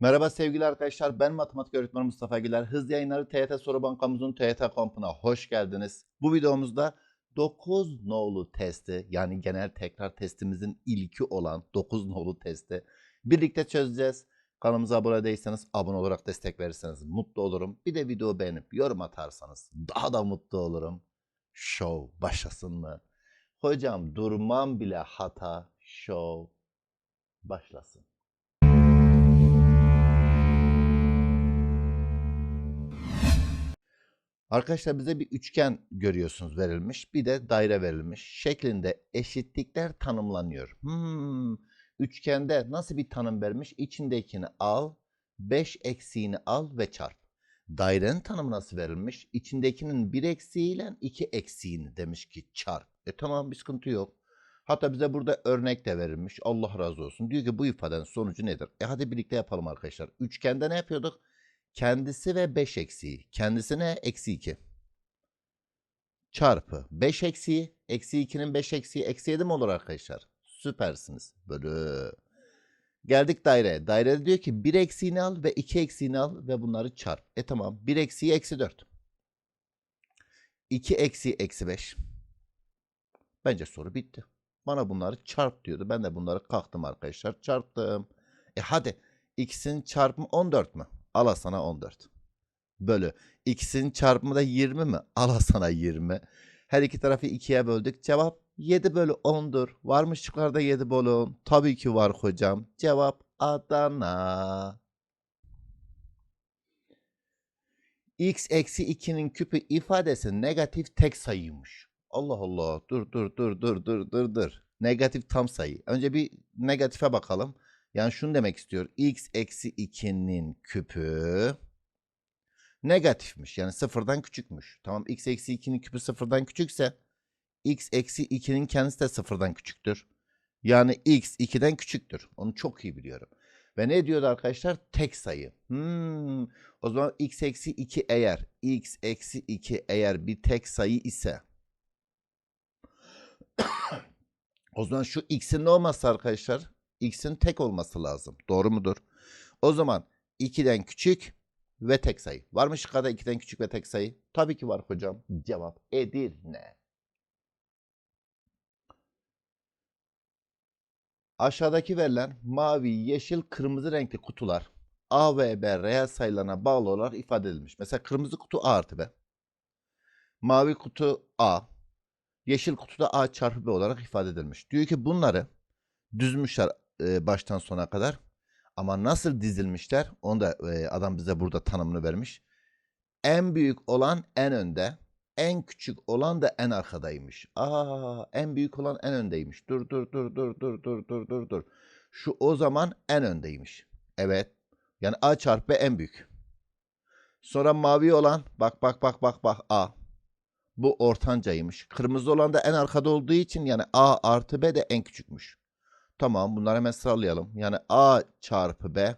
Merhaba sevgili arkadaşlar. Ben matematik öğretmeni Mustafa Güler. Hız yayınları TYT Soru Bankamızın TYT kampına hoş geldiniz. Bu videomuzda 9 nolu testi yani genel tekrar testimizin ilki olan 9 nolu testi birlikte çözeceğiz. Kanalımıza abone değilseniz abone olarak destek verirseniz mutlu olurum. Bir de video beğenip yorum atarsanız daha da mutlu olurum. Show başlasın mı? Hocam durmam bile hata. Show başlasın. Arkadaşlar bize bir üçgen görüyorsunuz verilmiş. Bir de daire verilmiş. Şeklinde eşitlikler tanımlanıyor. Hmm, üçgende nasıl bir tanım vermiş? İçindekini al, 5 eksiğini al ve çarp. Dairenin tanımı nasıl verilmiş? İçindekinin 1 eksiğiyle 2 eksiğini demiş ki çarp. E tamam bir sıkıntı yok. Hatta bize burada örnek de verilmiş. Allah razı olsun. Diyor ki bu ifadenin sonucu nedir? E hadi birlikte yapalım arkadaşlar. Üçgende ne yapıyorduk? Kendisi ve 5 eksiği. Kendisine eksi 2. Çarpı 5 eksiği. Eksi 2'nin 5 eksiği. Eksi 7 mi olur arkadaşlar? Süpersiniz. Bölü. Geldik daireye. Dairede diyor ki 1 eksiğini al ve 2 eksiğini al ve bunları çarp. E tamam. 1 eksiği eksi 4. 2 eksiği eksi 5. Bence soru bitti. Bana bunları çarp diyordu. Ben de bunları kalktım arkadaşlar. Çarptım. E hadi. X'in çarpımı 14 mü? Al sana 14. Bölü. X'in çarpımı da 20 mi? Al sana 20. Her iki tarafı ikiye böldük. Cevap 7 bölü 10'dur. Var mı şıklarda 7 bölü 10? Tabii ki var hocam. Cevap Adana. X eksi 2'nin küpü ifadesi negatif tek sayıymış. Allah Allah. Dur dur dur dur dur dur dur. Negatif tam sayı. Önce bir negatife bakalım. Yani şunu demek istiyor. X eksi 2'nin küpü negatifmiş. Yani sıfırdan küçükmüş. Tamam x eksi 2'nin küpü sıfırdan küçükse x eksi 2'nin kendisi de sıfırdan küçüktür. Yani x 2'den küçüktür. Onu çok iyi biliyorum. Ve ne diyordu arkadaşlar? Tek sayı. Hmm. O zaman x eksi 2 eğer x eksi 2 eğer bir tek sayı ise o zaman şu x'in ne olması arkadaşlar? X'in tek olması lazım. Doğru mudur? O zaman 2'den küçük ve tek sayı. Var mı şıkkada 2'den küçük ve tek sayı? Tabii ki var hocam. Cevap Edirne. Aşağıdaki verilen mavi, yeşil, kırmızı renkli kutular A ve B reel sayılarına bağlı olarak ifade edilmiş. Mesela kırmızı kutu A artı B. Mavi kutu A. Yeşil kutu da A çarpı B olarak ifade edilmiş. Diyor ki bunları düzmüşler e, baştan sona kadar. Ama nasıl dizilmişler onu da e, adam bize burada tanımını vermiş. En büyük olan en önde, en küçük olan da en arkadaymış. Aa, en büyük olan en öndeymiş. Dur dur dur dur dur dur dur dur dur. Şu o zaman en öndeymiş. Evet. Yani A çarpı B en büyük. Sonra mavi olan bak bak bak bak bak A. Bu ortancaymış. Kırmızı olan da en arkada olduğu için yani A artı B de en küçükmüş. Tamam bunları hemen sıralayalım. Yani A çarpı B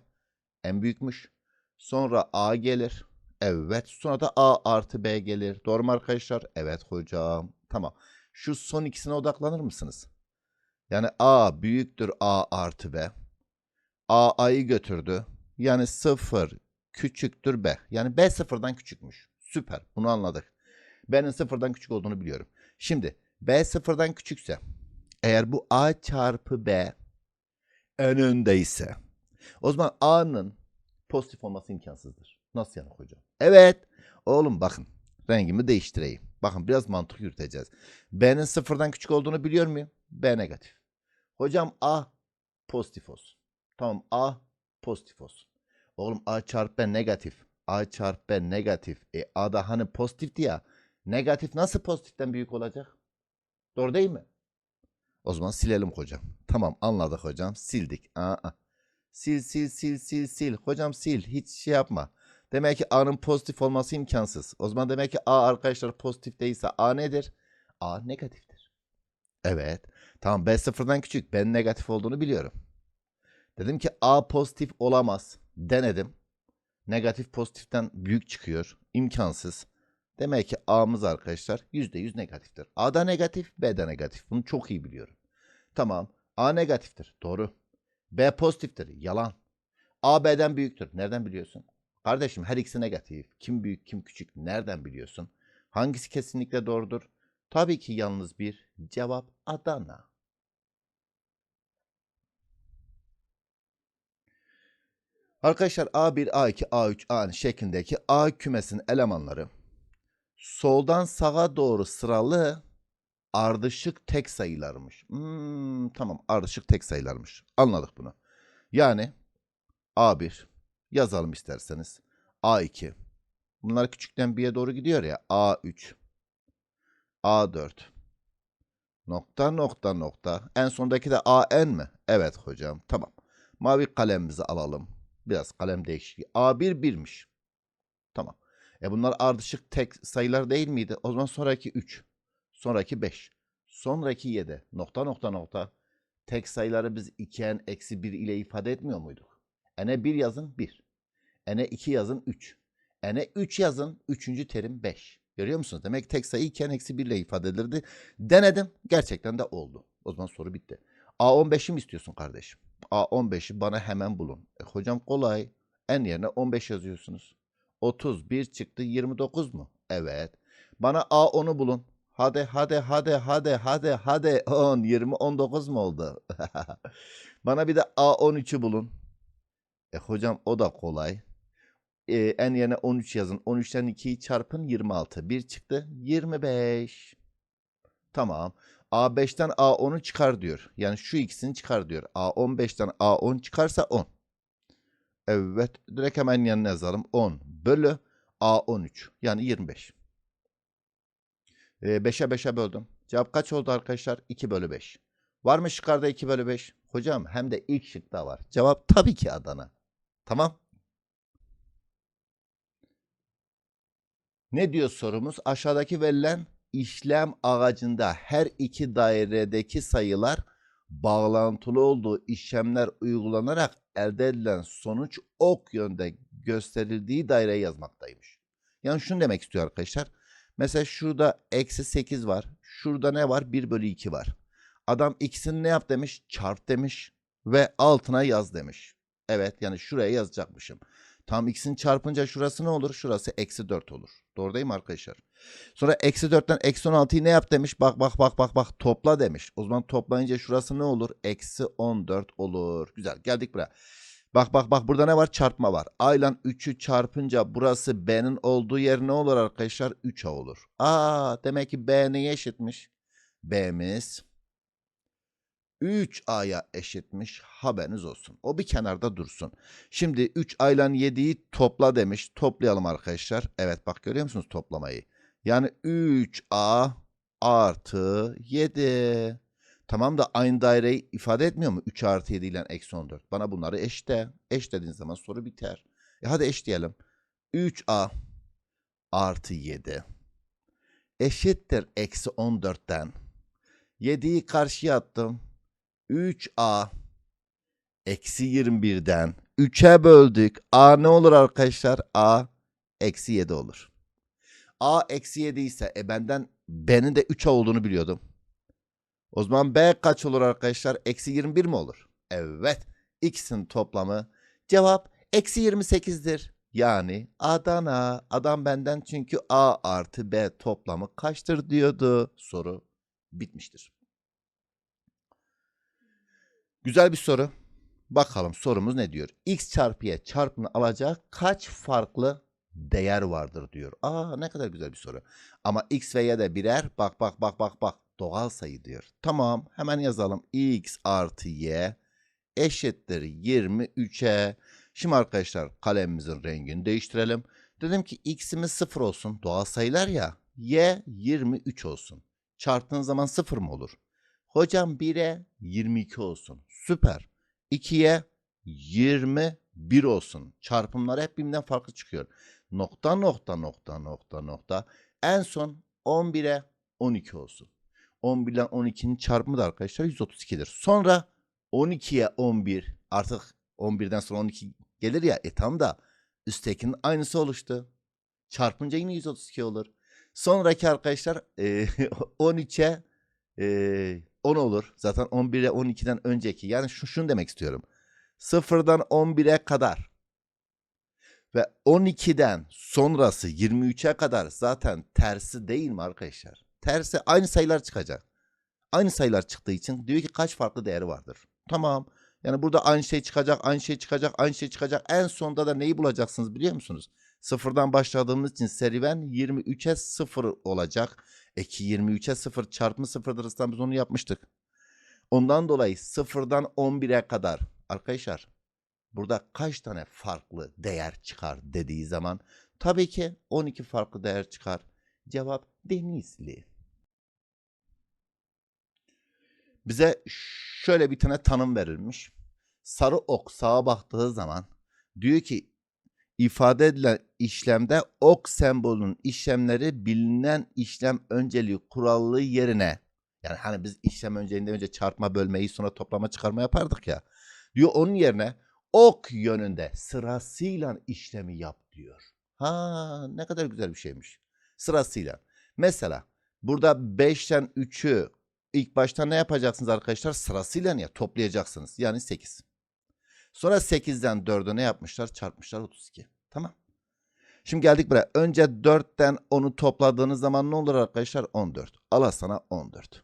en büyükmüş. Sonra A gelir. Evet. Sonra da A artı B gelir. Doğru mu arkadaşlar? Evet hocam. Tamam. Şu son ikisine odaklanır mısınız? Yani A büyüktür A artı B. A A'yı götürdü. Yani 0 küçüktür B. Yani B sıfırdan küçükmüş. Süper. Bunu anladık. B'nin sıfırdan küçük olduğunu biliyorum. Şimdi B sıfırdan küçükse eğer bu A çarpı B en öndeyse o zaman A'nın pozitif olması imkansızdır. Nasıl yani hocam? Evet. Oğlum bakın rengimi değiştireyim. Bakın biraz mantık yürüteceğiz. B'nin sıfırdan küçük olduğunu biliyor muyum? B negatif. Hocam A pozitif olsun. Tamam A pozitif olsun. Oğlum A çarpı B negatif. A çarpı B negatif. E A da hani pozitifti ya. Negatif nasıl pozitiften büyük olacak? Doğru değil mi? O zaman silelim hocam. Tamam anladık hocam. Sildik. Aa. Sil sil sil sil sil. Hocam sil. Hiç şey yapma. Demek ki A'nın pozitif olması imkansız. O zaman demek ki A arkadaşlar pozitif değilse A nedir? A negatiftir. Evet. Tamam B sıfırdan küçük. Ben negatif olduğunu biliyorum. Dedim ki A pozitif olamaz. Denedim. Negatif pozitiften büyük çıkıyor. İmkansız. Demek ki A'mız arkadaşlar %100 negatiftir. A da negatif, B de negatif. Bunu çok iyi biliyorum. Tamam. A negatiftir. Doğru. B pozitiftir. Yalan. A B'den büyüktür. Nereden biliyorsun? Kardeşim her ikisi negatif. Kim büyük kim küçük nereden biliyorsun? Hangisi kesinlikle doğrudur? Tabii ki yalnız bir cevap Adana. Arkadaşlar A1, A2, A3, A şeklindeki A kümesinin elemanları soldan sağa doğru sıralı ardışık tek sayılarmış. Hmm, tamam ardışık tek sayılarmış. Anladık bunu. Yani A1 yazalım isterseniz. A2. Bunlar küçükten bir'e doğru gidiyor ya. A3. A4. Nokta nokta nokta. En sondaki de AN mi? Evet hocam. Tamam. Mavi kalemimizi alalım. Biraz kalem değişikliği. A1 1'miş. Tamam. E bunlar ardışık tek sayılar değil miydi? O zaman sonraki 3. Sonraki 5. Sonraki 7. Nokta nokta nokta. Tek sayıları biz 2n eksi 1 ile ifade etmiyor muyduk? N'e 1 yazın 1. N'e 2 yazın 3. N'e 3 yazın 3. terim 5. Görüyor musunuz? Demek tek sayı 2n eksi 1 ile ifade edilirdi. Denedim. Gerçekten de oldu. O zaman soru bitti. A15'i mi istiyorsun kardeşim? A15'i bana hemen bulun. E, hocam kolay. En yerine 15 yazıyorsunuz. 31 çıktı 29 mu? Evet. Bana A10'u bulun. Hadi hadi hadi hadi hadi hadi 10 20 19 mu oldu? Bana bir de A13'ü bulun. E hocam o da kolay. E, en yerine 13 yazın. 13'ten 2'yi çarpın 26. 1 çıktı 25. Tamam. A5'ten A10'u çıkar diyor. Yani şu ikisini çıkar diyor. A15'ten A10 çıkarsa 10. Evet. Direkt hemen yanına yazalım. 10 bölü A13. Yani 25. Ee, 5'e 5'e böldüm. Cevap kaç oldu arkadaşlar? 2 bölü 5. Var mı şıklarda 2 bölü 5? Hocam hem de ilk şıkta var. Cevap tabii ki Adana. Tamam. Ne diyor sorumuz? Aşağıdaki verilen işlem ağacında her iki dairedeki sayılar bağlantılı olduğu işlemler uygulanarak elde edilen sonuç ok yönde gösterildiği daireyi yazmaktaymış. Yani şunu demek istiyor arkadaşlar. Mesela şurada eksi 8 var. Şurada ne var? 1 bölü 2 var. Adam ikisini ne yap demiş? Çarp demiş ve altına yaz demiş. Evet yani şuraya yazacakmışım. Tam ikisini çarpınca şurası ne olur? Şurası eksi 4 olur. Doğru değil mi arkadaşlar? Sonra eksi 4'ten eksi 16'yı ne yap demiş? Bak bak bak bak bak topla demiş. O zaman toplayınca şurası ne olur? Eksi 14 olur. Güzel geldik buraya. Bak bak bak burada ne var? Çarpma var. A ile 3'ü çarpınca burası B'nin olduğu yer ne olur arkadaşlar? 3A olur. Aa demek ki B neye eşitmiş? B'miz 3A'ya eşitmiş. Haberiniz olsun. O bir kenarda dursun. Şimdi 3A ile 7'yi topla demiş. Toplayalım arkadaşlar. Evet bak görüyor musunuz toplamayı? Yani 3A artı 7. Tamam da aynı daireyi ifade etmiyor mu? 3 artı 7 ile eksi 14. Bana bunları eşte. Eş dediğin zaman soru biter. E hadi eş diyelim. 3A artı 7 eşittir eksi 14'ten. 7'yi karşıya attım. 3A eksi 21'den 3'e böldük. A ne olur arkadaşlar? A eksi 7 olur. A eksi 7 ise e benden B'nin de 3A olduğunu biliyordum. O zaman B kaç olur arkadaşlar? Eksi 21 mi olur? Evet. İkisinin toplamı. Cevap eksi 28'dir. Yani Adana. Adam benden çünkü A artı B toplamı kaçtır diyordu. Soru bitmiştir. Güzel bir soru. Bakalım sorumuz ne diyor? X çarpı Y çarpımını alacak kaç farklı değer vardır diyor. Aa ne kadar güzel bir soru. Ama X ve Y de birer bak bak bak bak bak doğal sayı diyor. Tamam hemen yazalım. X artı Y eşittir 23'e. Şimdi arkadaşlar kalemimizin rengini değiştirelim. Dedim ki x'imiz 0 olsun. Doğal sayılar ya. Y 23 olsun. Çarptığın zaman 0 mı olur? Hocam 1'e 22 olsun. Süper. 2'ye 21 olsun. Çarpımlar hep birbirinden farklı çıkıyor. Nokta nokta nokta nokta nokta. En son 11'e 12 olsun. 11 ile 12'nin çarpımı da arkadaşlar 132'dir. Sonra 12'ye 11 artık 11'den sonra 12 gelir ya e tam da üsttekinin aynısı oluştu. Çarpınca yine 132 olur. Sonraki arkadaşlar e, 13'e e, 10 olur. Zaten 11'e 12'den önceki. Yani şu, şunu demek istiyorum. Sıfırdan 11'e kadar ve 12'den sonrası 23'e kadar zaten tersi değil mi arkadaşlar? Tersi aynı sayılar çıkacak. Aynı sayılar çıktığı için diyor ki kaç farklı değeri vardır. Tamam. Yani burada aynı şey çıkacak, aynı şey çıkacak, aynı şey çıkacak. En sonunda da neyi bulacaksınız biliyor musunuz? Sıfırdan başladığımız için serüven 23'e 0 olacak. Eki 23'e 0 çarpımı sıfırdır ıslan biz onu yapmıştık. Ondan dolayı sıfırdan 11'e kadar arkadaşlar burada kaç tane farklı değer çıkar dediği zaman tabii ki 12 farklı değer çıkar. Cevap Denizli. Bize şöyle bir tane tanım verilmiş. Sarı ok sağa baktığı zaman diyor ki ifade edilen işlemde ok sembolünün işlemleri bilinen işlem önceliği kurallığı yerine yani hani biz işlem önceliğinde önce çarpma bölmeyi sonra toplama çıkarma yapardık ya. Diyor onun yerine ok yönünde sırasıyla işlemi yap diyor. Ha ne kadar güzel bir şeymiş. Sırasıyla. Mesela burada 5'ten 3'ü ilk başta ne yapacaksınız arkadaşlar? Sırasıyla ya toplayacaksınız. Yani 8. Sonra 8'den 4'ü ne yapmışlar? Çarpmışlar 32. Tamam. Şimdi geldik buraya. Önce 4'ten 10'u topladığınız zaman ne olur arkadaşlar? 14. Al sana 14.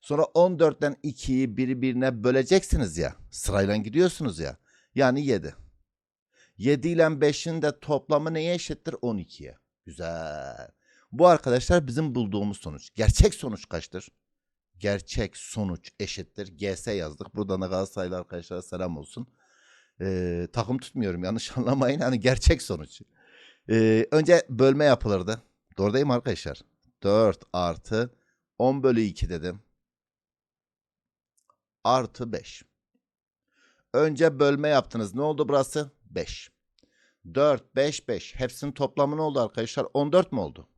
Sonra 14'ten 2'yi birbirine böleceksiniz ya. Sırayla gidiyorsunuz ya. Yani 7. 7 ile 5'in de toplamı neye eşittir? 12'ye. Güzel. Bu arkadaşlar bizim bulduğumuz sonuç. Gerçek sonuç kaçtır? Gerçek sonuç eşittir. GS yazdık. Buradan da Galatasaraylı arkadaşlara selam olsun. Ee, takım tutmuyorum yanlış anlamayın. Hani gerçek sonuç. Ee, önce bölme yapılırdı. Doğru değil mi arkadaşlar? 4 artı 10 bölü 2 dedim. Artı 5. Önce bölme yaptınız. Ne oldu burası? 5. 4, 5, 5. Hepsinin toplamı ne oldu arkadaşlar? 14 mu oldu?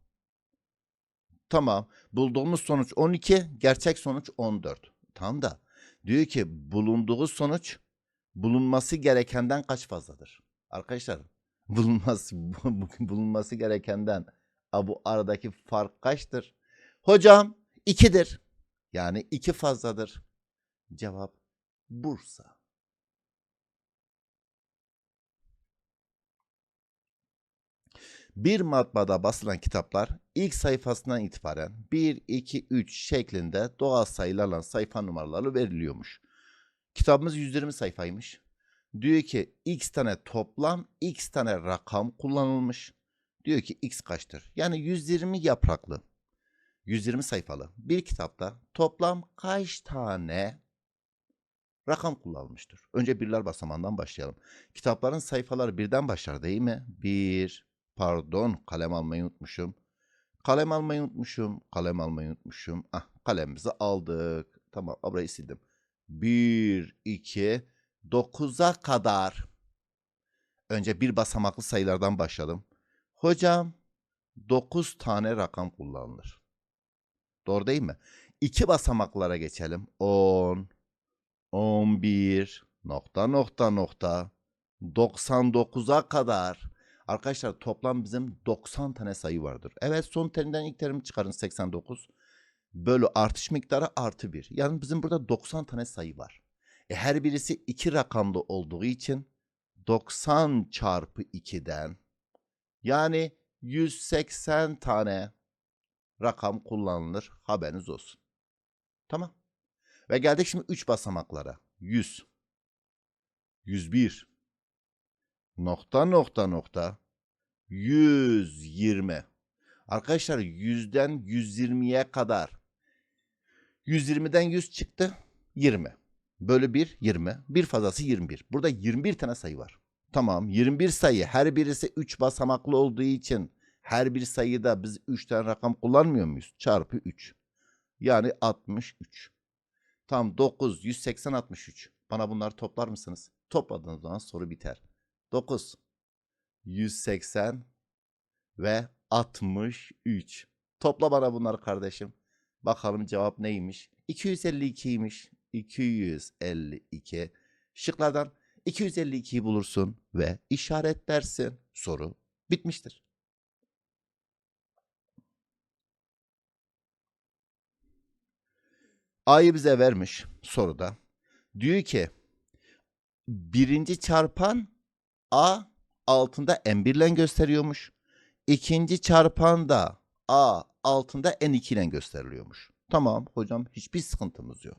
Tamam. Bulduğumuz sonuç 12. Gerçek sonuç 14. Tamam da diyor ki bulunduğu sonuç bulunması gerekenden kaç fazladır? Arkadaşlar bulunması bulunması gerekenden bu aradaki fark kaçtır? Hocam 2'dir. Yani 2 fazladır. Cevap Bursa. Bir matbaada basılan kitaplar ilk sayfasından itibaren 1, 2, 3 şeklinde doğal sayılarla sayfa numaraları veriliyormuş. Kitabımız 120 sayfaymış. Diyor ki x tane toplam x tane rakam kullanılmış. Diyor ki x kaçtır? Yani 120 yapraklı, 120 sayfalı bir kitapta toplam kaç tane rakam kullanılmıştır? Önce birler basamağından başlayalım. Kitapların sayfaları birden başlar değil mi? Bir, pardon kalem almayı unutmuşum. Kalem almayı unutmuşum. Kalem almayı unutmuşum. Ah kalemimizi aldık. Tamam burayı sildim. 1, 2, 9'a kadar. Önce bir basamaklı sayılardan başladım. Hocam 9 tane rakam kullanılır. Doğru değil mi? İki basamaklara geçelim. 10, 11, nokta nokta nokta, 99'a kadar. Arkadaşlar toplam bizim 90 tane sayı vardır. Evet son terimden ilk terimi çıkarın 89 bölü artış miktarı artı 1. Yani bizim burada 90 tane sayı var. E her birisi iki rakamlı olduğu için 90 çarpı 2'den yani 180 tane rakam kullanılır. Haberiniz olsun. Tamam. Ve geldik şimdi 3 basamaklara. 100 101 nokta nokta nokta 120 Arkadaşlar 100'den 120'ye kadar 120'den 100 çıktı 20. Bölü 1 20. Bir fazlası 21. Burada 21 tane sayı var. Tamam 21 sayı her birisi 3 basamaklı olduğu için her bir sayıda biz 3 tane rakam kullanmıyor muyuz? Çarpı 3. Yani 63. Tam 9, 180, 63. Bana bunları toplar mısınız? Topladığınız zaman soru biter. 9, 180 ve 63. Topla bana bunları kardeşim. Bakalım cevap neymiş? 252'ymiş. 252. Şıklardan 252'yi bulursun ve işaretlersin. Soru bitmiştir. A'yı bize vermiş soruda. Diyor ki birinci çarpan A altında N1 ile gösteriyormuş. İkinci çarpan da A altında N2 ile gösteriliyormuş. Tamam hocam hiçbir sıkıntımız yok.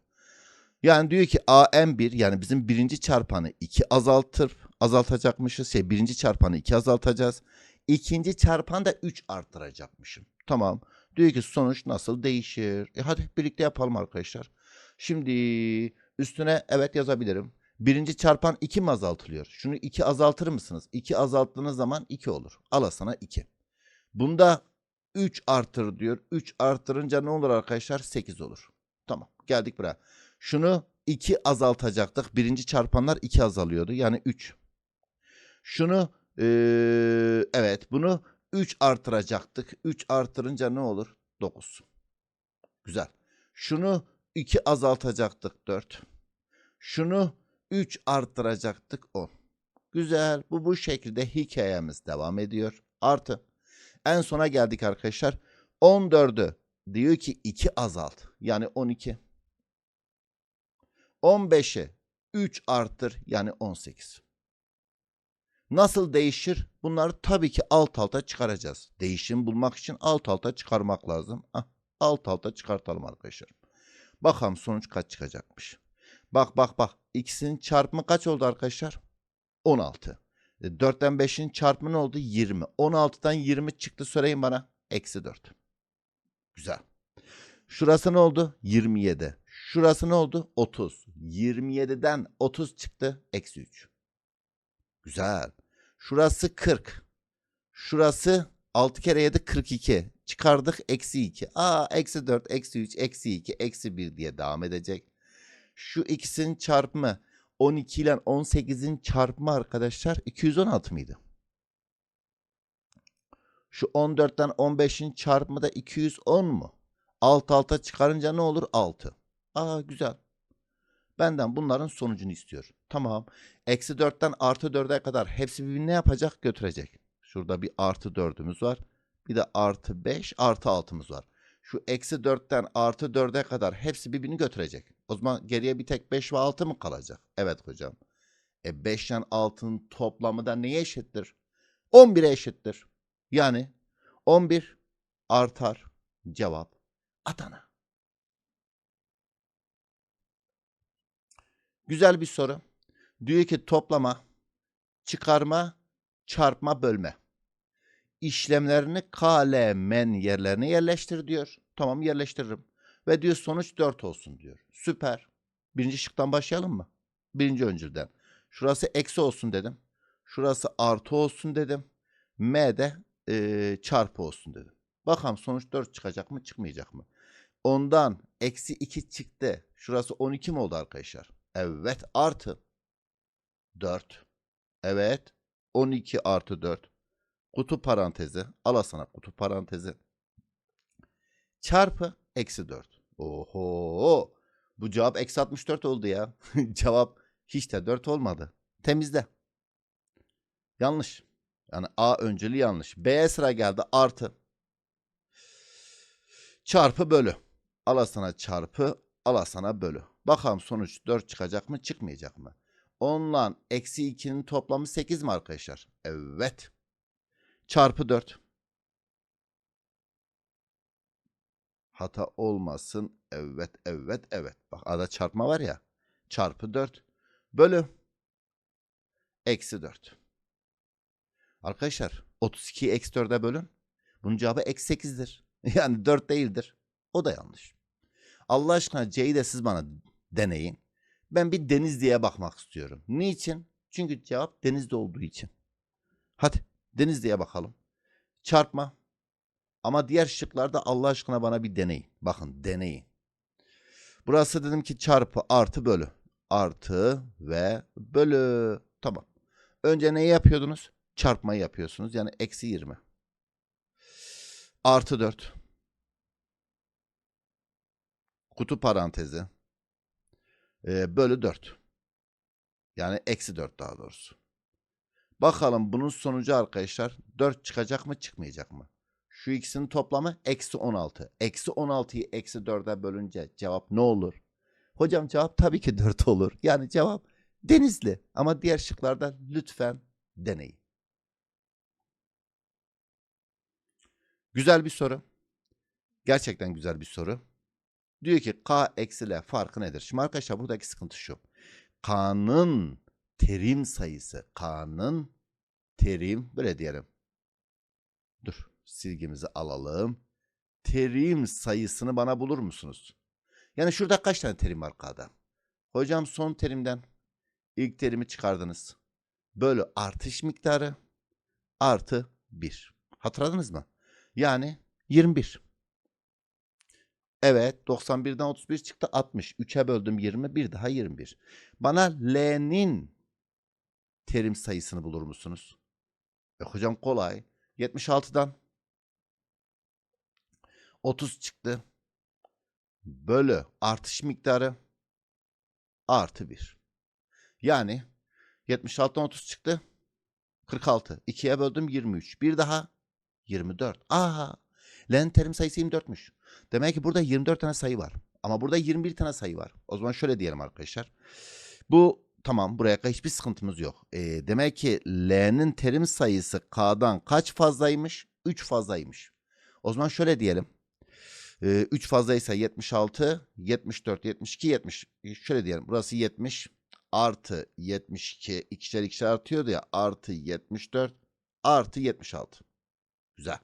Yani diyor ki A N1 yani bizim birinci çarpanı 2 azaltır azaltacakmışız. Şey birinci çarpanı 2 azaltacağız. İkinci çarpan da 3 artıracakmışım. Tamam. Diyor ki sonuç nasıl değişir? E hadi birlikte yapalım arkadaşlar. Şimdi üstüne evet yazabilirim. Birinci çarpan 2 mi azaltılıyor? Şunu 2 azaltır mısınız? 2 azalttığınız zaman 2 olur. Al sana 2. Bunda 3 artır diyor. 3 artırınca ne olur arkadaşlar? 8 olur. Tamam. Geldik buraya. Şunu 2 azaltacaktık. Birinci çarpanlar 2 azalıyordu. Yani 3. Şunu eee, evet bunu 3 artıracaktık. 3 artırınca ne olur? 9. Güzel. Şunu 2 azaltacaktık 4. Şunu 3 arttıracaktık 10. Güzel. Bu bu şekilde hikayemiz devam ediyor. Artı. En sona geldik arkadaşlar. 14'ü diyor ki 2 azalt. Yani 12. 15'i 3 arttır. Yani 18. Nasıl değişir? Bunları tabii ki alt alta çıkaracağız. Değişim bulmak için alt alta çıkarmak lazım. Ah, alt alta çıkartalım arkadaşlar. Bakalım sonuç kaç çıkacakmış. Bak bak bak. X'in çarpımı kaç oldu arkadaşlar? 16. E, 4'ten 5'in çarpımı ne oldu? 20. 16'dan 20 çıktı söyleyin bana. Eksi 4. Güzel. Şurası ne oldu? 27. Şurası ne oldu? 30. 27'den 30 çıktı. Eksi 3. Güzel. Şurası 40. Şurası 6 kere 7 42. Çıkardık eksi 2. Aa eksi 4, eksi 3, eksi 2, eksi 1 diye devam edecek. Şu ikisinin çarpımı 12 ile 18'in çarpımı arkadaşlar 216 mıydı? Şu 14'ten 15'in çarpımı da 210 mu? Alt alta çıkarınca ne olur? 6. Aa güzel. Benden bunların sonucunu istiyor. Tamam. Eksi 4'ten artı 4'e kadar hepsi birbirini yapacak? Götürecek. Şurada bir artı 4'ümüz var. Bir de artı 5 artı 6'mız var. Şu eksi 4'ten artı 4'e kadar hepsi birbirini götürecek. O zaman geriye bir tek 5 ve 6 mı kalacak? Evet hocam. E 5 ile 6'nın toplamı da neye eşittir? 11'e eşittir. Yani 11 artar. Cevap Adana. Güzel bir soru. Diyor ki toplama, çıkarma, çarpma, bölme. İşlemlerini KLMN yerlerine yerleştir diyor. Tamam yerleştiririm. Ve diyor sonuç 4 olsun diyor. Süper. Birinci şıktan başlayalım mı? Birinci öncülden. Şurası eksi olsun dedim. Şurası artı olsun dedim. M de e, çarpı olsun dedim. Bakalım sonuç 4 çıkacak mı çıkmayacak mı? Ondan eksi 2 çıktı. Şurası 12 mi oldu arkadaşlar? Evet artı 4. Evet 12 artı 4. Kutu parantezi. Al sana kutu parantezi. Çarpı eksi 4. Oho. Bu cevap eksi 64 oldu ya. cevap hiç de 4 olmadı. Temizle. Yanlış. Yani A öncülü yanlış. B'ye sıra geldi artı. Çarpı bölü. Al sana çarpı. Al sana bölü. Bakalım sonuç 4 çıkacak mı çıkmayacak mı? 10 ile eksi 2'nin toplamı 8 mi arkadaşlar? Evet. Çarpı 4. Hata olmasın. Evet, evet, evet. Bak arada çarpma var ya. Çarpı 4. Bölü. Eksi 4. Arkadaşlar 32'yi eksi 4'e bölün. Bunun cevabı eksi 8'dir. Yani 4 değildir. O da yanlış. Allah aşkına C'yi de siz bana deneyin. Ben bir Denizli'ye bakmak istiyorum. Niçin? Çünkü cevap Denizli olduğu için. Hadi Denizli'ye bakalım. Çarpma. Ama diğer şıklarda Allah aşkına bana bir deneyin. Bakın deneyin. Burası dedim ki çarpı artı bölü. Artı ve bölü. Tamam. Önce neyi yapıyordunuz? Çarpmayı yapıyorsunuz. Yani eksi 20. Artı 4. Kutu parantezi. Ee, bölü 4. Yani eksi 4 daha doğrusu. Bakalım bunun sonucu arkadaşlar 4 çıkacak mı çıkmayacak mı? Şu ikisinin toplamı eksi 16. Eksi 16'yı eksi 4'e bölünce cevap ne olur? Hocam cevap tabii ki 4 olur. Yani cevap Denizli. Ama diğer şıklarda lütfen deneyin. Güzel bir soru. Gerçekten güzel bir soru. Diyor ki K eksi L farkı nedir? Şimdi arkadaşlar buradaki sıkıntı şu. K'nın terim sayısı. K'nın terim böyle diyelim. Dur silgimizi alalım. Terim sayısını bana bulur musunuz? Yani şurada kaç tane terim var K'da? Hocam son terimden ilk terimi çıkardınız. Bölü artış miktarı artı 1. Hatırladınız mı? Yani 21. Evet 91'den 31 çıktı 60. 3'e böldüm 20 bir daha 21. Bana L'nin terim sayısını bulur musunuz? E hocam kolay. 76'dan 30 çıktı. Bölü artış miktarı artı 1. Yani 76'dan 30 çıktı. 46. 2'ye böldüm 23. Bir daha 24. Aha. L'nin terim sayısı 24'müş. Demek ki burada 24 tane sayı var. Ama burada 21 tane sayı var. O zaman şöyle diyelim arkadaşlar. Bu tamam buraya kadar hiçbir sıkıntımız yok. E, demek ki L'nin terim sayısı K'dan kaç fazlaymış? 3 fazlaymış. O zaman şöyle diyelim. E, 3 fazlaysa 76, 74, 72, 70. E, şöyle diyelim. Burası 70 artı 72. ikişer ikişer artıyordu ya. Artı 74 artı 76. Güzel.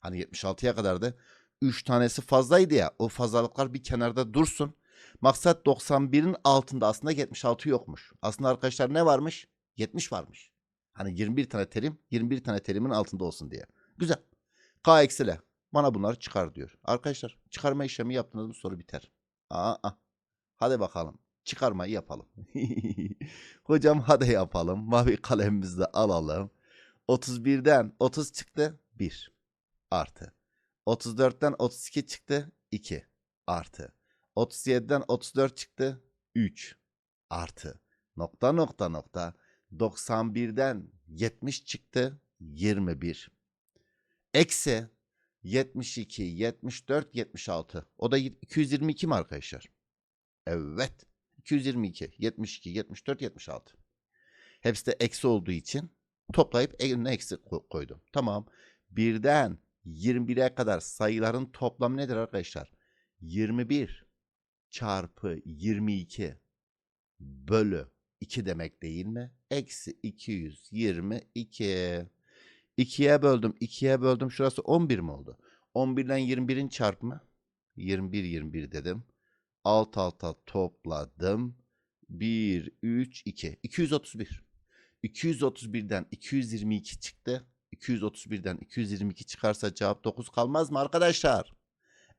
Hani 76'ya kadar da 3 tanesi fazlaydı ya. O fazlalıklar bir kenarda dursun. Maksat 91'in altında aslında 76 yokmuş. Aslında arkadaşlar ne varmış? 70 varmış. Hani 21 tane terim 21 tane terimin altında olsun diye. Güzel. K eksi L. Bana bunları çıkar diyor. Arkadaşlar çıkarma işlemi yaptığınız soru biter. Aa, aa. Hadi bakalım. Çıkarmayı yapalım. Hocam hadi yapalım. Mavi kalemimizi de alalım. 31'den 30 çıktı 1 artı. 34'ten 32 çıktı 2 artı. 37'den 34 çıktı 3 artı. Nokta nokta nokta. 91'den 70 çıktı 21. Eksi 72, 74, 76. O da 222 mi arkadaşlar? Evet. 222, 72, 74, 76. Hepsi de eksi olduğu için toplayıp önüne eksi ko- koydum. Tamam. Birden 21'e kadar sayıların toplamı nedir arkadaşlar? 21 çarpı 22 bölü 2 demek değil mi? Eksi 222. 2'ye böldüm. 2'ye böldüm. Şurası 11 mi oldu? 11 ile 21'in çarpımı. 21 21 dedim. Alt alta topladım. 1, 3, 2. 231. 231'den 222 çıktı. 231'den 222 çıkarsa cevap 9 kalmaz mı arkadaşlar?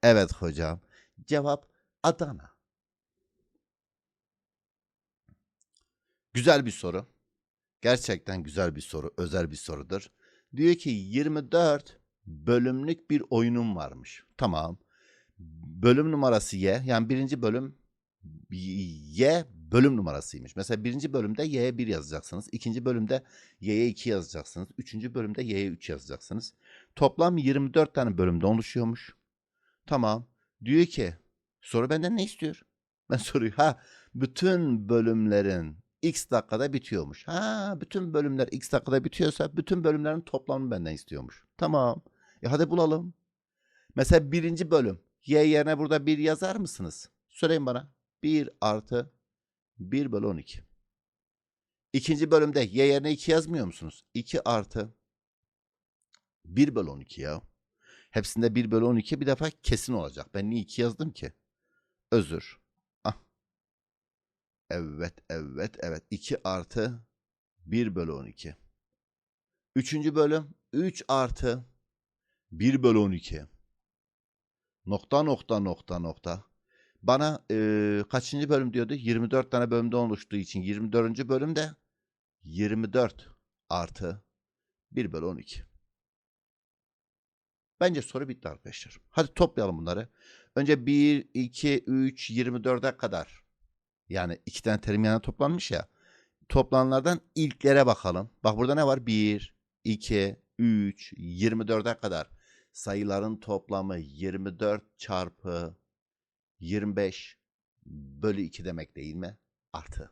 Evet hocam. Cevap Adana. Güzel bir soru. Gerçekten güzel bir soru. Özel bir sorudur. Diyor ki 24 bölümlük bir oyunum varmış. Tamam. Bölüm numarası Y. Yani birinci bölüm Y bölüm numarasıymış. Mesela birinci bölümde Y'ye 1 yazacaksınız. ikinci bölümde Y'ye 2 yazacaksınız. Üçüncü bölümde Y'ye 3 yazacaksınız. Toplam 24 tane bölümde oluşuyormuş. Tamam. Diyor ki soru benden ne istiyor? Ben soruyu ha bütün bölümlerin x dakikada bitiyormuş. Ha bütün bölümler x dakikada bitiyorsa bütün bölümlerin toplamını benden istiyormuş. Tamam. E hadi bulalım. Mesela birinci bölüm. Y yerine burada 1 yazar mısınız? Söyleyin bana. 1 artı 1 bölü 12. İkinci bölümde y yerine 2 yazmıyor musunuz? 2 artı 1 bölü 12 ya. Hepsinde 1 bölü 12 bir defa kesin olacak. Ben niye 2 yazdım ki? Özür. Evet, evet, evet. 2 artı 1 bölü 12. Üçüncü bölüm 3 artı 1 bölü 12. Nokta nokta nokta nokta. Bana eee, kaçıncı bölüm diyordu? 24 tane bölümde oluştuğu için 24. bölümde 24 artı 1 bölü 12. Bence soru bitti arkadaşlar. Hadi toplayalım bunları. Önce 1, 2, 3, 24'e kadar. Yani iki tane terim yana toplanmış ya. Toplananlardan ilklere bakalım. Bak burada ne var? 1, 2, 3, 24'e kadar. Sayıların toplamı 24 çarpı 25 bölü 2 demek değil mi? Artı.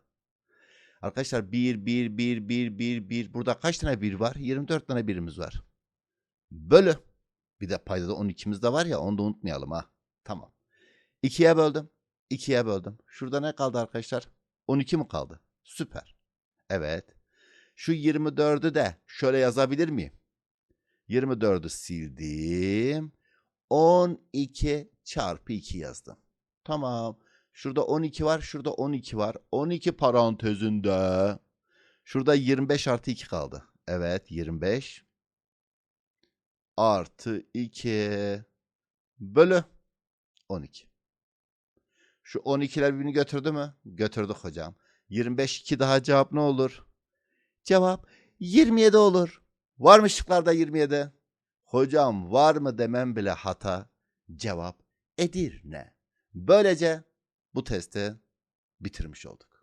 Arkadaşlar 1, 1, 1, 1, 1, 1. Burada kaç tane 1 var? 24 tane birimiz var. Bölü. Bir de paydada 12'miz de var ya onu da unutmayalım ha. Tamam. 2'ye böldüm. 2'ye böldüm. Şurada ne kaldı arkadaşlar? 12 mi kaldı? Süper. Evet. Şu 24'ü de şöyle yazabilir miyim? 24'ü sildim. 12 çarpı 2 yazdım. Tamam. Şurada 12 var, şurada 12 var. 12 parantezinde. Şurada 25 artı 2 kaldı. Evet 25 artı 2 bölü 12. Şu 12'ler birbirini götürdü mü? Götürdük hocam. 25 2 daha cevap ne olur? Cevap 27 olur. Var mı şıklarda 27? Hocam var mı demem bile hata. Cevap Edirne. Böylece bu testi bitirmiş olduk.